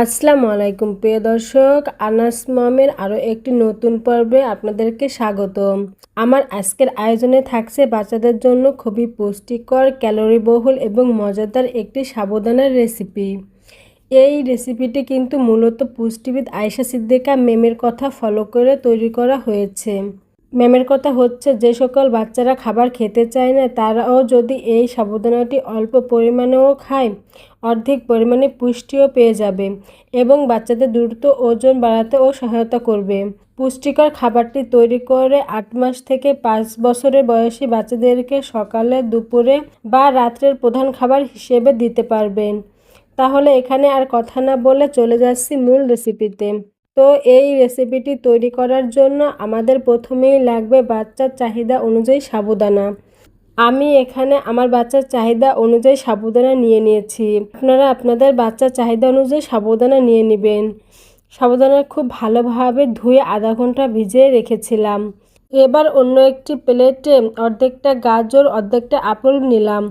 আসসালামু আলাইকুম, প্রিয় দর্শক। আনাস মামের আরও একটি নতুন পর্বে আপনাদেরকে স্বাগতম। আমার আজকের আয়োজনে থাকছে বাচ্চাদের জন্য খুবই পুষ্টিকর, ক্যালোরিবহুল এবং মজাদার একটি সাবধানের রেসিপি। এই রেসিপিটি কিন্তু মূলত পুষ্টিবিদ আয়সা সিদ্দিকা মেমের কথা ফলো করে তৈরি করা হয়েছে। ম্যামের কথা হচ্ছে, যে সকল বাচ্চারা খাবার খেতে চায় না, তারাও যদি এই সাবুদানাটি অল্প পরিমাণেও খায়, অর্ধেক পরিমাণে পুষ্টিও পেয়ে যাবে এবং বাচ্চাদের দ্রুত ওজন বাড়াতেও সহায়তা করবে। পুষ্টিকর খাবারটি তৈরি করে আট মাস থেকে পাঁচ বছরের বয়সী বাচ্চাদেরকে সকালে, দুপুরে বা রাত্রের প্রধান খাবার হিসেবে দিতে পারবেন। তাহলে এখানে আর কথা না বলে চলে যাচ্ছি মূল রেসিপিতে তো এই রেসিপিটি তৈরি করার জন্য আমাদের প্রথমেই লাগবে বাচ্চার চাহিদা অনুযায়ী সাবুদানা। আমি এখানে আমার বাচ্চার চাহিদা অনুযায়ী সাবুদানা নিয়ে নিয়েছি। আপনারা আপনাদের বাচ্চার চাহিদা অনুযায়ী সাবুদানা নিয়ে নেবেন। সাবুদানা খুব ভালোভাবে ধুয়ে আধা ঘণ্টা ভিজিয়ে রেখেছিলাম। এবার অন্য একটি প্লেটে অর্ধেকটা গাজর, অর্ধেকটা আপেল নিলাম।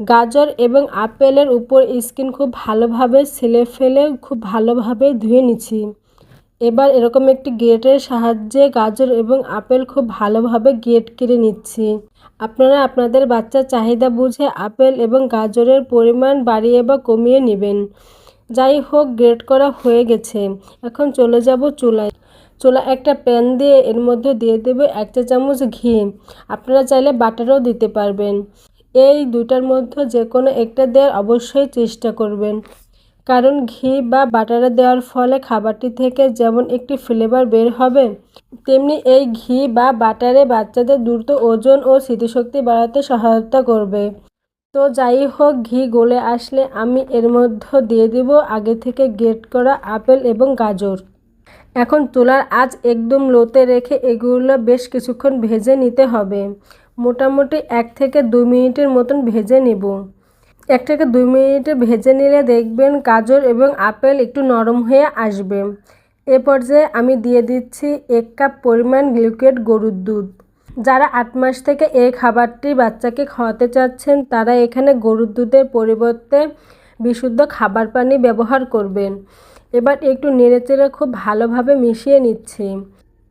গাজর এবং আপেলের উপর স্কিন খুব ভালোভাবে ছেলে ফেলে, খুব ভালোভাবে ধুয়ে নিচ্ছি। এবার এরকম একটি গেটের সাহায্যে গাজর এবং আপেল খুব ভালোভাবে গেট কেটে নিচ্ছি। আপনারা আপনাদের বাচ্চার চাহিদা বুঝে আপেল এবং গাজরের পরিমাণ বাড়িয়ে বা কমিয়ে নেবেন। যাই হোক গ্রেট করা হয়ে গেছে। এখন চলে যাব চুলায়। চুলা একটা প্যান দিয়ে এর মধ্যে দিয়ে দেবে এক চা চামচ ঘি। আপনারা চাইলে বাটারও দিতে পারবেন। এই দুটার মধ্যে যে কোনো একটা দেওয়ার অবশ্যই চেষ্টা করবেন। কারণ ঘি বা বাটারে দেওয়ার ফলে খাবারটি থেকে যেমন একটি ফ্লেভার বের হবে, তেমনি এই ঘি বা বাটারে বাচ্চাদের দ্রুত ওজন ও স্মৃতিশক্তি বাড়াতে সহায়তা করবে। তো যাই হোক, ঘি গলে আসলে আমি এর মধ্যে দিয়ে দিব আগে থেকে গেট করা আপেল এবং গাজর। এখন চুলার আজ একদম লোতে রেখে এগুলো বেশ কিছুক্ষণ ভেজে নিতে হবে। মোটামুটি এক থেকে দুই মিনিটের মতন ভেজে নেব। এক থেকে দুই মিনিটে ভেজে নিলে দেখবেন গাজর এবং আপেল একটু নরম হয়ে আসবে। এ পর্যায়ে আমি দিয়ে দিচ্ছি এক কাপ পরিমাণ লিকুইড গরুর দুধ। যারা আট মাস থেকে এই খাবারটি বাচ্চাকে খাওয়াতে চাচ্ছেন, তারা এখানে গরুর দুধের পরিবর্তে বিশুদ্ধ খাবার পানি ব্যবহার করবেন। এবার একটু নেড়েচেড়ে খুব ভালোভাবে মিশিয়ে নিচ্ছি।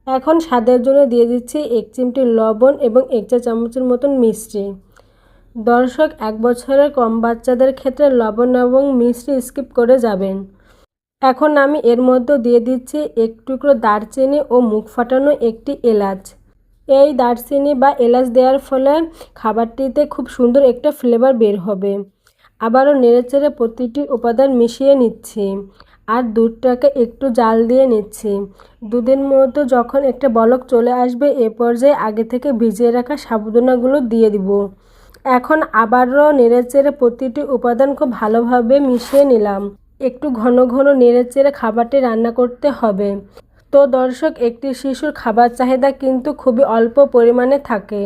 এখন স্বাদের জন্য দিয়ে দিচ্ছি এক চিমটি লবণ এবং এক চা চামচের মতন মিষ্টি। দর্শক, এক বছরের কম বাচ্চাদের ক্ষেত্রে লবণ এবং মিষ্টি স্কিপ করে যাবেন। এখন আমি এর মধ্যে দিয়ে দিচ্ছি এক টুকরো দারচিনি ও মুখ ফাটানো একটি এলাচ। এই দারচিনি বা এলাচ দেওয়ার ফলে খাবারটিতে খুব সুন্দর একটা ফ্লেভার বের হবে। আবারও নেড়েচেড়ে প্রতিটি উপাদান মিশিয়ে নিচ্ছি। আর দুধটাকে একটু জাল দিয়ে নিচ্ছি। দুধের মতো যখন একটা বলক চলে আসবে, এ পর্যায়ে আগে থেকে ভিজিয়ে রাখা সাবুদানাগুলো দিয়ে দিব। এখন আবারও নেড়েচেড়ে প্রতিটি উপাদান খুব ভালোভাবে মিশিয়ে নিলাম। একটু ঘন ঘন নেড়েচেড়ে খাবারটি রান্না করতে হবে। তো দর্শক, একটি শিশুর খাবার চাহিদা কিন্তু খুবই অল্প পরিমাণে থাকে।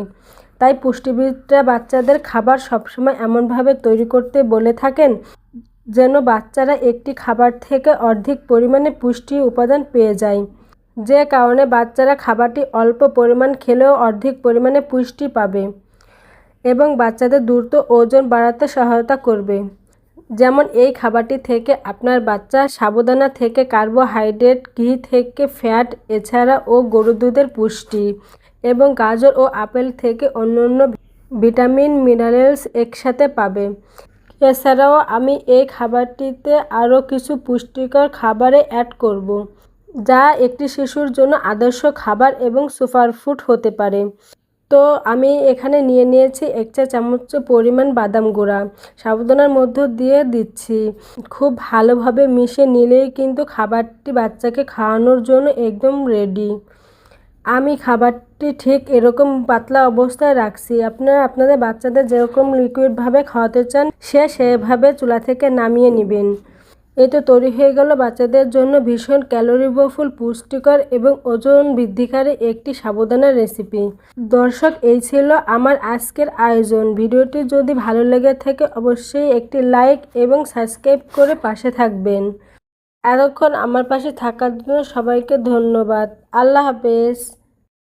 তাই পুষ্টিবিদরা বাচ্চাদের খাবার সবসময় এমনভাবে তৈরি করতে বলে থাকেন যেন বাচ্চারা একটি খাবার থেকে অর্ধেক পরিমাণে পুষ্টি উপাদান পেয়ে যায়। যে কারণে বাচ্চারা খাবারটি অল্প পরিমাণ খেলেও অর্ধেক পরিমাণে পুষ্টি পাবে এবং বাচ্চাদের দ্রুত ওজন বাড়াতে সহায়তা করবে। যেমন এই খাবারটি থেকে আপনার বাচ্চা সাবুদানা থেকে কার্বোহাইড্রেট, ঘি থেকে ফ্যাট, এছাড়া ও গরুর দুধের পুষ্টি এবং গাজর ও আপেল থেকে অন্য অন্য ভিটামিন, মিনারেলস একসাথে পাবে। এছাড়াও আমি এই খাবারটিতে আরও কিছু পুষ্টিকর খাবারে অ্যাড করব। যা একটি শিশুর জন্য আদর্শ খাবার এবং সুপারফুড হতে পারে। তো আমি এখানে নিয়ে নিয়েছি এক চা চামচ পরিমাণ বাদাম গুঁড়া। সাবুদানার মধ্য দিয়ে দিচ্ছি। খুব ভালোভাবে মিশে নিলেই কিন্তু খাবারটি বাচ্চাকে খাওয়ানোর জন্য একদম রেডি আমি খাবারটি ঠিক এরকম পাতলা অবস্থায় রাখছি। আপনারা আপনাদের বাচ্চাদের যেরকম লিকুইডভাবে খাওয়াতে চান, সে সেভাবে চুলা থেকে নামিয়ে নেবেন। এই তো তৈরি হয়ে গেল বাচ্চাদের জন্য ভীষণ ক্যালোরিবফুল পুষ্টিকর এবং ওজন বৃদ্ধিকারী একটি সাবধানের রেসিপি দর্শক, এই ছিল আমার আজকের আয়োজন। ভিডিওটি যদি ভালো লেগে থাকে, অবশ্যই একটি লাইক এবং সাবস্ক্রাইব করে পাশে থাকবেন। এতক্ষণ আমার পাশে থাকার জন্য সবাইকে ধন্যবাদ। আল্লাহ হাফেজ।